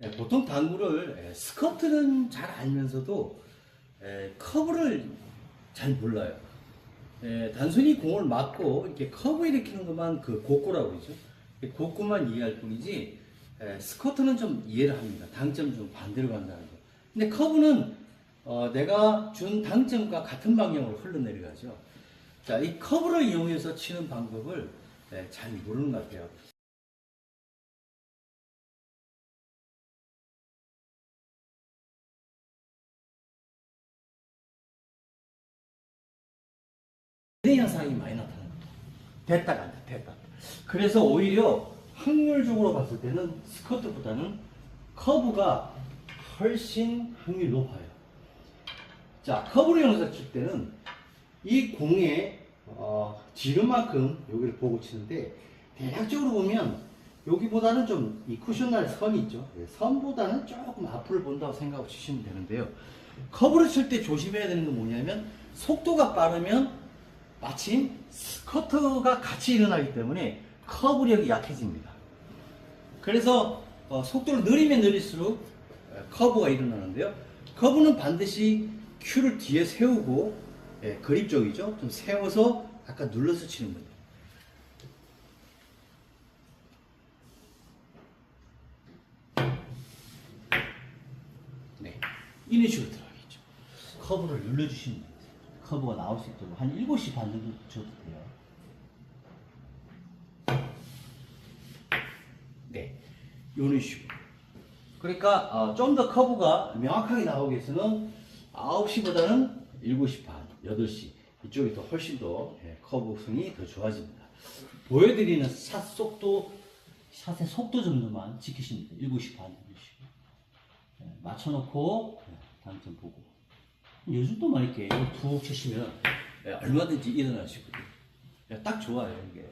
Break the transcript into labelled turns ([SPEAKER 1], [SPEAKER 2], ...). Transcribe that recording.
[SPEAKER 1] 예, 보통 당구를 예, 스커트는 잘 알면서도 예, 커브를 잘 몰라요. 예, 단순히 공을 맞고 이렇게 커브 일으키는 것만 그 곡구라고 그러죠. 이 곡구만 이해할 뿐이지 예, 스커트는 좀 이해를 합니다. 당점 좀 반대로 간다는 거. 근데 커브는 어, 내가 준 당점과 같은 방향으로 흘러내려가죠. 자, 이 커브를 이용해서 치는 방법을 예, 잘 모르는 것 같아요. 이런 현상이 많이 나타납니다. 됐다 간다, 됐다. 그래서 오히려 확률적으로 봤을 때는 스커트보다는 커브가 훨씬 확률이 높아요. 자, 커브를 이용해서 칠 때는 이 공의 어, 지름만큼 여기를 보고 치는데 대략적으로 보면 여기보다는 좀 이 쿠션날 선이 있죠. 예, 선보다는 조금 앞을 본다고 생각하고 치시면 되는데요. 커브를 칠 때 조심해야 되는 건 뭐냐면 속도가 빠르면 마침 스커트가 같이 일어나기 때문에 커브력이 약해집니다. 그래서 어, 속도를 느리면 느릴수록 어, 커브가 일어나는데요. 커브는 반드시 큐를 뒤에 세우고 예, 그립 쪽이죠. 좀 세워서 아까 눌러서 치는 거예요. 네. 이런 식으로 들어가겠죠. 커브를 눌러주시면. 커브가 나올 수 있도록 한 7시 반 정도 줘도 돼요. 네. 요런 식으로. 그러니까 어, 좀 더 커브가 명확하게 나오기 위해서는 9시보다는 7시 반, 8시 이쪽이 더 훨씬 더 예, 커브성이 더 좋아집니다. 보여드리는 샷 속도, 샷의 속도 정도만 지키시면 돼요. 7시 반, 8시. 예, 맞춰놓고 예, 당점 보고. 요즘도 막 이렇게 툭 치시면 예, 얼마든지 일어나시거든요. 예, 딱 좋아요, 이게.